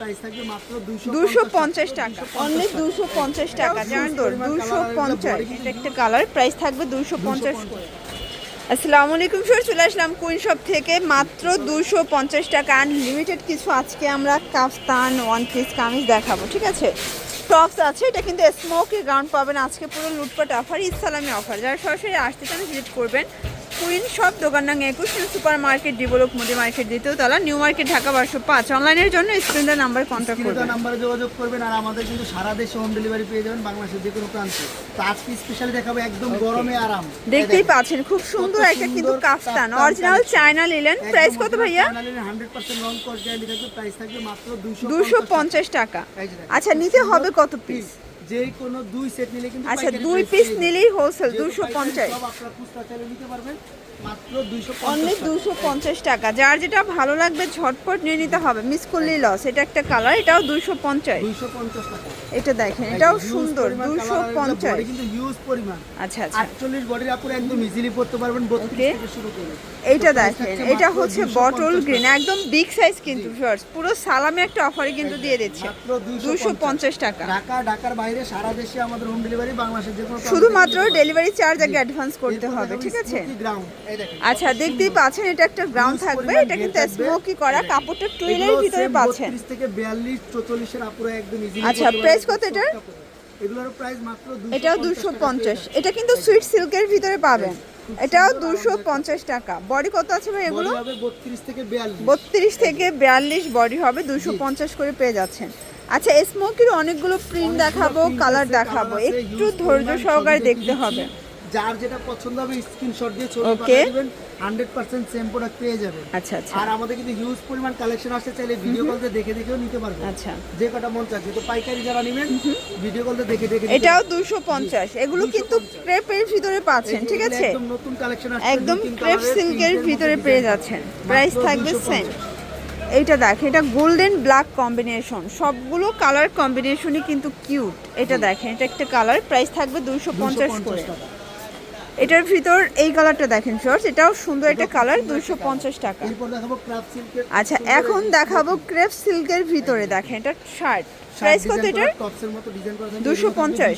Price থাকবে মাত্র দুশো পঞ্চাশ টাকা। অনলি দুশো পঞ্চাশ টাকা জানেন তো? দুশো পঞ্চাশ। এটা একটা কালার প্রাইস থাকবে দুশো পঞ্চাশ। করে আসসালামু আলাইকুম স্যার চলে আসলাম কুইন শপ থেকে। মাত্র দুশো পঞ্চাশ টাকা আনলিমিটেড কিছু আজকে আমরা কাফতান ওয়ান পিস কামিজ দেখাবো ঠিক আছে? টপস আছে এটা কিন্তু স্মোকি গাউন পাবেন। আজকে পুরো লুটপাট অফার ইসলামি অফার যারা সরাসরি আসতে চান ভিজিট করবেন। কুইন শপ দোকান নাম একুশ new super market develop Modi market দ্বিতীয় তলা নিউ মার্কেট ঢাকা বারোশো পাঁচ। অনলাইনের জন্য স্ক্রিনের নাম্বার কন্ট্যাক্ট করবেন। নাম্বারে যোগাযোগ করবেন আর আমাদের কিন্তু সারা দেশে হোম ডেলিভারি পেয়ে যাবেন বাংলাদেশের যে কোনো প্রান্তে। তো আজকে স্পেশালি দেখাবো একদম গরমে আরাম। দেখতেই পাচ্ছেন খুব সুন্দর একটা কিন্তু kaftan original China linen price কত ভাইয়া? হান্ড্রেড পার্সেন্ট গ্যারান্টি থাকবে। প্রাইস থাকবে মাত্র দুশো পঞ্চাশ টাকা। আচ্ছা নিতে হবে কত পিস যে কোনো দুই সেট নিলে কিন্তু আচ্ছা দুই পিস নিলেই হোলসেল যেহেতু দুশো পাইকারি পঞ্চাশ। সব আপনারা খুচরা চাইলে নিতে পারবেন মাত্র দুইশো অনলি দুশো পঞ্চাশ টাকা। যার যেটা ভালো লাগবে ঝটপট নিয়ে নিতে হবে। মিস করলেই লস এটা একটা কালার এটাও টাকা। এটা দেখেন এটাও সুন্দর কিন্তু হিউজ পরিমাণ। আচ্ছা আচ্ছা। আটচল্লিশ বডির আপুরে একদম ইজিলি পড়তে পারবেন বত্রিশ Okay. থেকে শুরু করে। এইটা দেখেন এটা হচ্ছে বটল গ্রিন একদম বিগ সাইজ কিন্তু ভিউয়ার্স পুরো সালামে একটা অফারে কিন্তু দিয়ে দিচ্ছে। মাত্র দুশো পঞ্চাশ টাকা। ঢাকা ঢাকার বাইরে সারা দেশে আমাদের হোম ডেলিভারি বাংলাদেশের যে কোনো শুধুমাত্র ডেলিভারি চার্জ আগে অ্যাডভান্স করতে হবে ঠিক আছে। আচ্ছা দেখতেই পাচ্ছেন এটা একটা গ্রাউন্ড থাকবে পরিমাণ এটা কিন্তু স্মোকি করা কাপড়টা টুইলের ভিতরে পাচ্ছেন। 32 থেকে 42 44 এর আপুরে একদম ইজিলি আচ্ছা, price কত এটার? এগুলোর প্রাইস মাত্র 250 এটাও দুশো পঞ্চাশ। এটা কিন্তু সুইট সিল্কের ভিতরে পাবেন। এটাও দুশো পঞ্চাশ টাকা। বডি কত আছে ভাই এগুলো? বডি হবে 32 থেকে বত্রিশ থেকে বিয়াল্লিশ বডি হবে দুশো পঞ্চাশ করে পেয়ে যাচ্ছেন। আচ্ছা স্মোকির অনেকগুলো প্রিন্ট দেখাবো কালার দেখাবো। একটু ধৈর্য সহকারে দেখতে হবে। যার যেটা পছন্দ হবে স্ক্রিনশট দিয়ে ছবি. পাঠিয়ে দিবেন 100% সেম প্রোডাক্ট পেয়ে যাবেন। আচ্ছা আচ্ছা। আর আমাদের কিন্তু হিউজ পরিমাণ কালেকশন আসছে চাইলে ভিডিও কল দিয়ে দেখে দেখেও নিতে পারবেন। আচ্ছা। যে কটা মন চাচ্ছে তো পাইকারি যারা নেবেন ভিডিও কল দিয়ে দেখে দেখে এটাও পারবেন। দুশো পঞ্চাশ। এগুলো কিন্তু ক্রেপের ভিতরে পাচ্ছেন ঠিক আছে? একদম নতুন কালেকশন আসছে একদম ক্রেপ সিল্কের ভিতরে পেয়ে যাচ্ছেন। প্রাইস থাকবে 250 সেম এইটা দেখ এটা গোল্ডেন ব্ল্যাক কম্বিনেশন সবগুলো কালার কম্বিনেশনই কিন্তু কিউট এটা দেখেন এটা একটা কালার প্রাইস থাকবে দুইশো পঞ্চাশ 250 করে। এটার ভিতর এই কালারটা দেখেন শর্টস এটাও সুন্দর একটা কালার দুশো পঞ্চাশ টাকা। আচ্ছা এখন দেখাবো ক্রেপ সিল্কের ভিতরে দেখেন এটা শার্ট প্রাইস কত থাকবে দুশো পঞ্চাশ।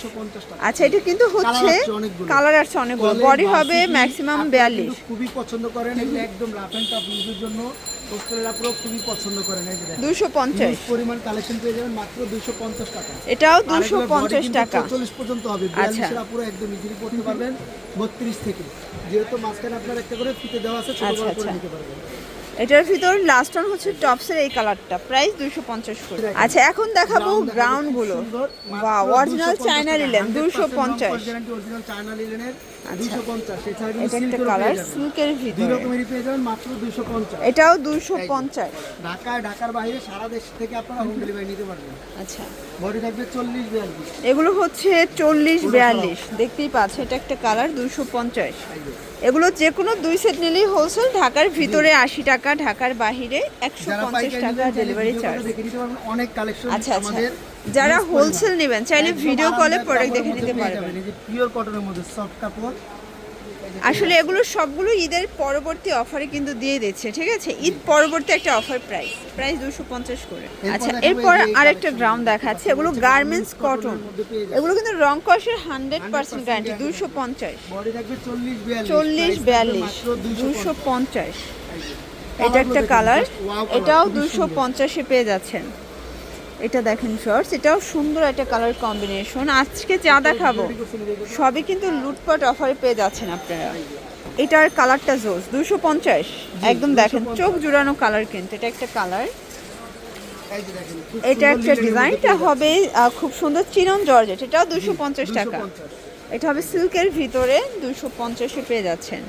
টাকা আচ্ছা এটা কিন্তু হচ্ছে কালার আসছে অনেকগুলো। বডি হবে ম্যাক্সিমাম বিয়াল্লিশ। খুবই পছন্দ করেন একদম রাফ এন্ড টাফ ইউজের জন্য। হোস্টেলের আপুরাও খুবই পছন্দ করেন এই যে দেখেন। দুশো পঞ্চাশ। Huge পরিমাণ কালেকশন পেয়ে যাবেন মাত্র 250 টাকা। এটাও দুশো পঞ্চাশ টাকা। পর্যন্ত হবে। আচ্ছা। 42 এর আপুরা একদম ইজিলি পড়তে পারবেন 32 থেকে। যেহেতু মাঝখানে আপনার একটা করে ফিতে দেওয়া আছে ছোট করে। নিতে পারবেন। এটার ভিতর লাস্ট ওয়ান হচ্ছে টপসের এই কালারটা প্রাইস দুশো পঞ্চাশ করে। আচ্ছা এখন দেখাবো গ্রাউন্ডগুলো। বা অরিজিনাল 250 চায়না লিলেন দুইশো 100% দুশো পঞ্চাশ চায়না লিলেনের আচ্ছা। 250 এছাড়া কিন্তু এটা একটা কালার পেয়ে যাবেন। দুই রকমেরই পেয়ে যাবেন মাত্র 250 এটাও দুশো পঞ্চাশ। ঢাকার বাইরে সারা দেশ থেকে আপনারা হোম ডেলিভারি নিতে পারবেন। আচ্ছা। বডি থাকবে 40 42 এগুলো হচ্ছে চল্লিশ বিয়াল্লিশ। দেখতেই পাচ্ছে এটা একটা কালার দুশো পঞ্চাশ। এগুলো যে। কোনো দুই সেট নিলেই হোলসেল ঢাকার ভিতরে আশি টাকা ঢাকার বাহিরে একশো পঞ্চাশ টাকা ডেলিভারি চার্জ অনেক কালেকশন আচ্ছা আচ্ছা। আমাদের যারা হোলসেল নেবেন চাইলে ভিডিও কলে প্রোডাক্ট দেখে নিতে পারবেন। এই যে পিওর কটনের মধ্যে সফট কাপড়। আসলে এগুলো সবগুলো ঈদের পরবর্তী অফারে কিন্তু দিয়ে দিচ্ছে ঠিক আছে? ঈদ পরবর্তী একটা অফার প্রাইস প্রাইস দুশো পঞ্চাশ করে। আচ্ছা এরপর আরেকটা গ্রাউন্ড দেখাচ্ছে এগুলো গার্মেন্টস কটন। এগুলো কিন্তু রং কষের হান্ড্রেড পার্সেন্ট গ্যারান্টি দুশো পঞ্চাশ। বডি থাকবে 40 42 চল্লিশ বিয়াল্লিশ দুশো পঞ্চাশ। এটা একটা কালার এটাও দুশো পঞ্চাশে পেয়ে যাচ্ছেন। এটা দেখেন শর্টস এটাও সুন্দর একটা কালার কম্বিনেশন আজকে যা দেখাবো সবই কিন্তু লুটপাট অফারে পেয়ে যাচ্ছেন আপনারা। এটার কালারটা জোস দুশো পঞ্চাশ। একদম দেখেন চোখ জুড়ানো কালার কিন্তু এটা একটা কালার এটা একটা ডিজাইনটা হবে খুব সুন্দর চিনন জর্জেট এটাও দুশো পঞ্চাশ টাকা। এটা হবে সিল্কের ভিতরে দুশো পঞ্চাশে পেয়ে যাচ্ছেন।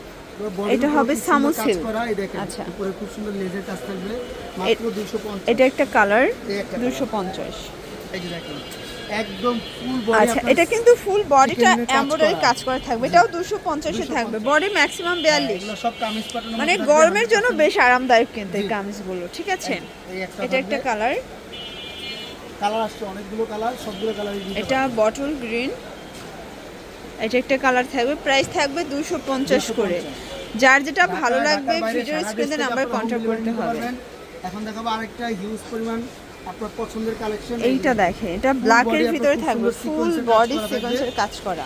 এটা হবে সামু আচ্ছা। উপরে খুব সুন্দর লেজের কাজ থাকবে মাত্র 250 এটা একটা কালার এই একটা দুশো পঞ্চাশ। এই যে দেখেন, একদম ফুল বডি আচ্ছা এটা কিন্তু ফুল বডিটা এমব্রয়ডারি কাজ করা থাকবে এটাও দুশো পঞ্চাশে থাকবে বডি ম্যাক্সিমাম বিয়াল্লিশ। এগুলো সব কামিজ মানে গরমের জন্য বেশ আরামদায়ক কিন্তু এই কামিজগুলো ঠিক আছে? এটা একটা কালার কালার আসছে অনেকগুলো কালার সবগুলো কালার এটা বটল গ্রিন এটা একটা কালার থাকবে। প্রাইস থাকবে দুশো পঞ্চাশ করে। যার যেটা ভালো লাগবে ভিডিও স্ক্রিনে নাম্বার কন্ট্যাক্ট করতে হবে। এখন দেখাবো আরেকটা হিউজ পরিমাণ আপনার পছন্দের কালেকশন এইটা দেখেন এটা ব্ল্যাকের body ভিতরে থাকবে ফুল বডি সিকোয়েন্সের কাজ করা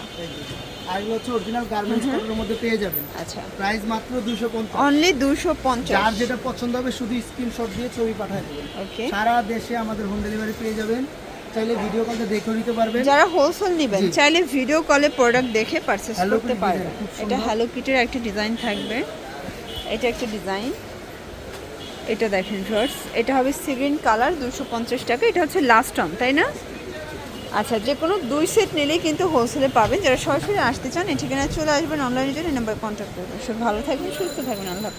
আর এগুলো হচ্ছে অরিজিনাল গার্মেন্টস কটনের মধ্যে পেয়ে যাবেন। আচ্ছা। প্রাইস মাত্র দুশো পঞ্চাশ। অনলি দুশো যার পঞ্চাশ যেটা পছন্দ হবে শুধু স্ক্রিনশট দিয়ে ছবি পাঠিয়ে দেবেন। ওকে সারা দেশে আমাদের হোম ডেলিভারি পেয়ে যাবেন। চাইলে ভিডিও কলতে দেখে নিতে পারবেন। যারা হোলসেল নেবেন চাইলে ভিডিও কলে প্রোডাক্ট দেখে পারচেস করতে পারবেন এটা হ্যালো কিটের একটা ডিজাইন থাকবে। এটা একটা ডিজাইন এটা দেখেন ফার্স এটা হবে সিগ্রিন কালার দুশো পঞ্চাশ টাকা। এটা হচ্ছে লাস্ট টার্ম তাই না? আচ্ছা যে কোনো দুই সেট নিলেই কিন্তু হোলসেলে পাবেন। যারা সরাসরি আসতে চান এই ঠিকানায় চলে আসবেন। অনলাইনে জন্য নাম্বার কন্ট্যাক্ট করবেন। সব ভালো থাকবেন সুস্থ থাকবেন। আল্লাহ